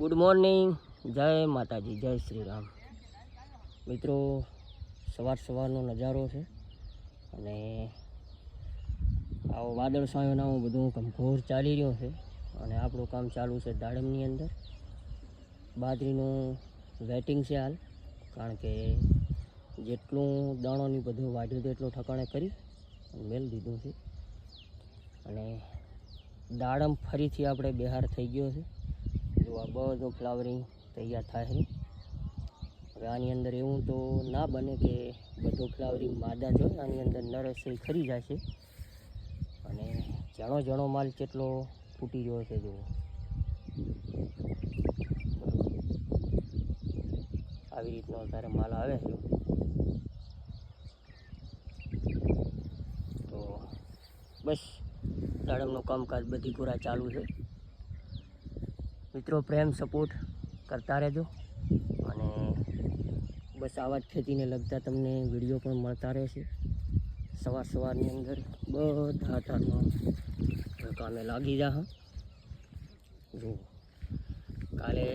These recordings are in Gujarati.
ગુડ મોર્નિંગ જય માતાજી, જય શ્રી રામ મિત્રો, સવાર સવારનો નજારો છે અને આવો વાદળ સાયોનામાં બધું ઘોર ચાલી રહ્યો છે અને આપણું કામ ચાલુ છે દાડમની અંદર. બાજરીનું વેટિંગ છે હાલ, કારણ કે જેટલું દાણોની બધું વાઢ્યું તેટલું ઠકાણે કરી મેલ દીધું છે. અને દાડમ ફરીથી આપણે બહાર થઈ ગયો છે. જો આ બધું ફ્લાવરિંગ તૈયાર થાય છે. હવે આની અંદર એવું તો ના બને કે બધું ફ્લાવરિંગ માદા જ આની અંદર નરસરી ખરી જાય છે. અને જણો જણો માલ કેટલો ફૂટી ગયો છે જુઓ. આવી રીતનો અત્યારે માલ આવે છે. તો બસ દાડમનું કામકાજ બધી પૂરા ચાલુ છે. મિત્રો, પ્રેમ, સપોર્ટ કરતા રહેજો. અને બસ આવા જ ખેતીને લગતા તમને વીડિયો પણ મળતા રહેશે. સવાર સવારની અંદર બધા અતારમાં કામે લાગી જા જો, કાલે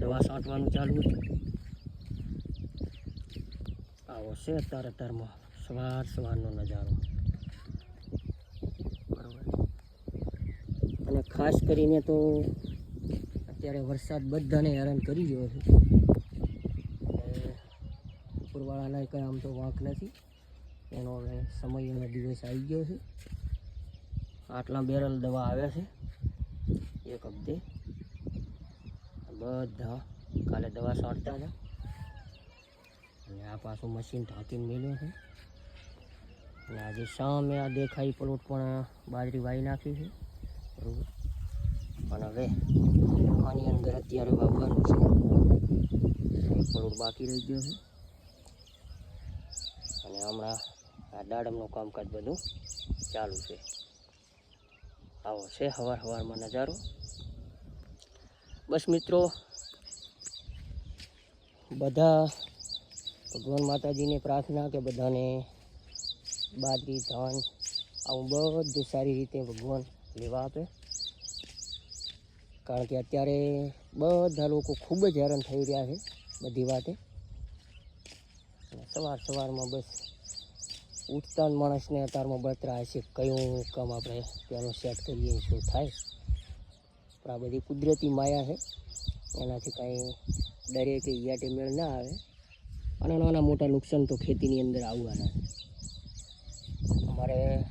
દવા છાંટવાનું ચાલુ આવો છે અત્યારે અત્યારમાં સવાર સવારનો નજારો. બરાબર. અને ખાસ કરીને તો અત્યારે વરસાદ બધાને હેરાન કરી ગયો છે. ઉપરવાળાના કંઈ આમ તો વાંક નથી. એનો હવે સમય અને દિવસ આવી ગયો છે. આટલા બેરલ દવા આવ્યા છે. એક હપ્તે. બધા કાલે દવા છાંટતા હતા. અને આ પાછું મશીન ઢાંકીને મેળ્યું છે. અને આજે સામે આ દેખાઈ પ્લોટ પણ બાજરી વાવી નાખી છે. બરાબર? પણ હવે અંદર અત્યારે વાવવાનું છે. પ્લોટ બાકી રહી ગયો છે. અને હમણાં આ દાડમનું કામકાજ બધું ચાલુ છે. આવો છે હવાર હવારમાં નજારો. બસ મિત્રો, બધા ભગવાન માતાજીને પ્રાર્થના કે બધાને બાજરી, ધાન આવું બધું સારી રીતે ભગવાન લેવા આપે. કારણ કે અત્યારે બધા લોકો ખૂબ જ હેરાન થઈ રહ્યા છે બધી વાતે. સવાર સવારમાં બસ ઉઠતા માણસને અત્યારમાં બતરા છે કયું કામ આપણે ત્યાંનું સેટ કરીએ, શું થાય. પણ આ બધી કુદરતી માયા છે. એનાથી કાંઈ ડરે કે યાટે મેળ ના આવે. અને નાના મોટા નુકસાન તો ખેતીની અંદર આવવાના છે. અમારે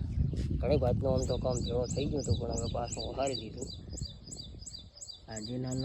ઘણી વાતનું આમ તો કામ ભેળો થઈ ગયો હતો, પણ હવે પાછું હારી દીધું. આજે નાના